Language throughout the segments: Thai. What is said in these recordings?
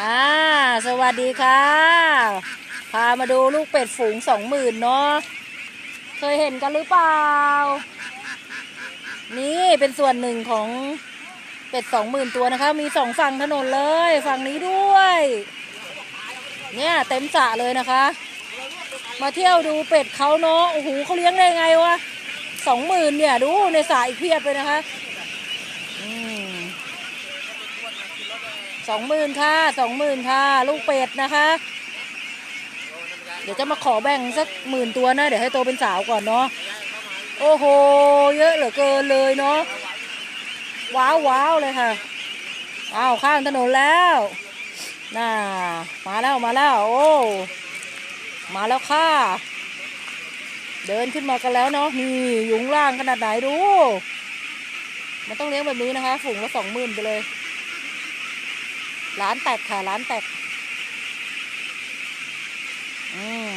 อ่าสวัสดีค่ะ พามาดูลูกเป็ดฝูงสองหมื่นเนาะเคยเห็นกันหรือเปล่า นี่เป็นส่วนหนึ่งของเป็ดสองหมื่นตัวนะคะ มีสองฝั่งถนนเลยฝั่งนี้ด้วย เนี่ยเต็มสระเลยนะคะ มาเที่ยวดูเป็ดเขาเนาะโอ้โหเขาเลี้ยงได้ไงวะสองหมื่นเนี่ยดูในสระอีกเพียบเลยนะคะ อืม สองหมื่นค่ะสองหมื่นค่ะ ลูกเป็ดนะคะ เดี๋ยวจะมาขอแบ่งสักหมื่นตัวนะ เดี๋ยวให้โตเป็นสาวก่อนเนาะโอ้โห เยอะเหลือเกินเลยเนาะว้าวว้าวเลยค่ะอ้าวข้างถนนแล้วน่ามาแล้วมาแล้วโอ้มาแล้วค่ะ เดินขึ้นมากันแล้วเนาะนี่ยุงล่างขนาดไหนดู มันต้องเลี้ยงแบบนี้นะคะ ฝูงละสองหมื่นไปเลย ร้านแตกค่ะร้านแตกอืม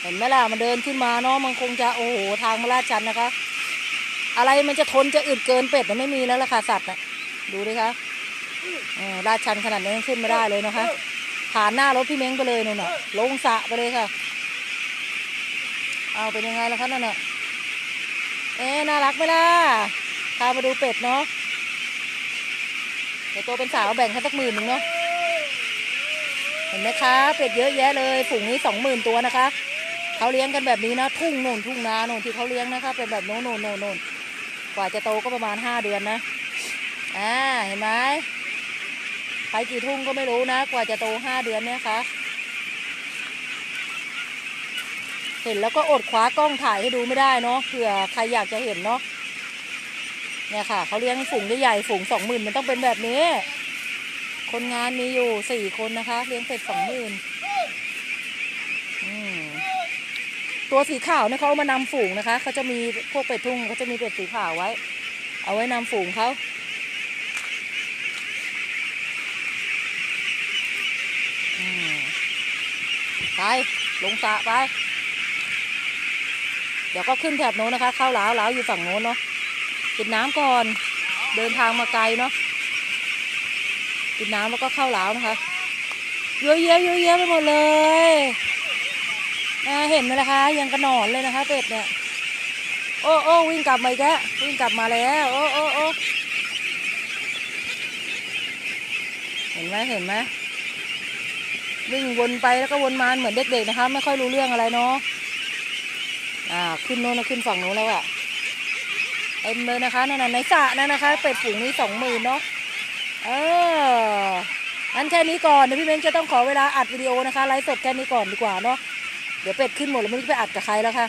เห็นไหมล่ะมันเดินขึ้นมาเนาะมันคงจะโอ้โหทางมาลาดชันนะคะ อะไรมันจะทนจะอึดเกินเป็ดน่ะไม่มีแล้วล่ะค่ะสัตว์นะดูดิคะลาดชันขนาดนี้ขึ้นไม่ได้เลยนะคะผ่านหน้ารถพี่เม้งไปเลยนู่นน่ะ ลงสะไปเลยค่ะ เอาเป็นยังไงล่ะคะนั่นน่ะเอ๊น่ารักไหมล่ะพามาดูเป็ดเนาะ เดี๋ยวตัวเป็นสาวแบ่งให้สักหมื่นหนึ่งเนาะเห็นไหมคะ เป็ดเยอะแยะเลยฝูงนี้สองหมื่นตัวนะคะเขาเลี้ยงกันแบบนี้นะ ทุ่งโน่นทุ่งนาโน่นที่เขาเลี้ยงนะคะ เป็นแบบโน่นโน่นโน่นโน่นกว่าจะโตก็ประมาณห้าเดือนนะอ่าเห็นไหมไปกี่ทุ่งก็ไม่รู้นะ กว่าจะโตห้าเดือนเนี่ยคะเห็นแล้วก็อดคว้ากล้องถ่ายให้ดูไม่ได้เนาะเผื่อใครอยากจะเห็นเนาะ เนี่ยค่ะเขาเลี้ยงฝูงใหญ่ๆฝูงสองหมื่นมันต้องเป็นแบบนี้ คนงานมีอยู่สี่คนนะคะ เลี้ยงเป็ดสองหมื่นตัวสีขาวเนี่ยเขาเอามานำฝูงนะคะเขาจะมีพวกเป็ดทุ่งเขาจะมีเป็ดสีขาวไว้ เอาไว้นำฝูงเขาไปลงสะไป เดี๋ยวก็ขึ้นแถบโน้นนะคะ เข้าหลาวหลาวอยู่ฝั่งโน้นเนาะ กินน้ำก่อน เดินทางมาไกลเนาะกินน้ำแล้วก็เข้าหลาวนะคะเยอะแยะเยอะแยะไปหมดเลยนะเห็นไหมล่ะคะยังกระหนอนเลยนะคะเป็ดเนี่ยโอ้โอ้วิ่งกลับมาอีกแล้ววิ่งกลับมาแล้วโอ้โอ้โอ้เห็นไหมเห็นไหมวิ่งวนไปแล้วก็วนมาเหมือนเด็กๆนะคะ ไม่ค่อยรู้เรื่องอะไรเนาะอ่าขึ้นโน้นขึ้นฝั่งโน้นแล้วอะ เต็มเลยนะคะนั่นน่ะในสระนั่นนะคะเป็ดฝูงนี้สองหมื่นเนาะเอองั้นแค่นี้ก่อนเดี๋ยวพี่เม้งจะต้องขอเวลาอัดวิดีโอนะคะไลฟ์สดแค่นี้ก่อนดีกว่าเนาะเดี๋ยวเป็ดขึ้นหมดแล้วไม่รู้ไปอัดกับใครแล้วค่ะ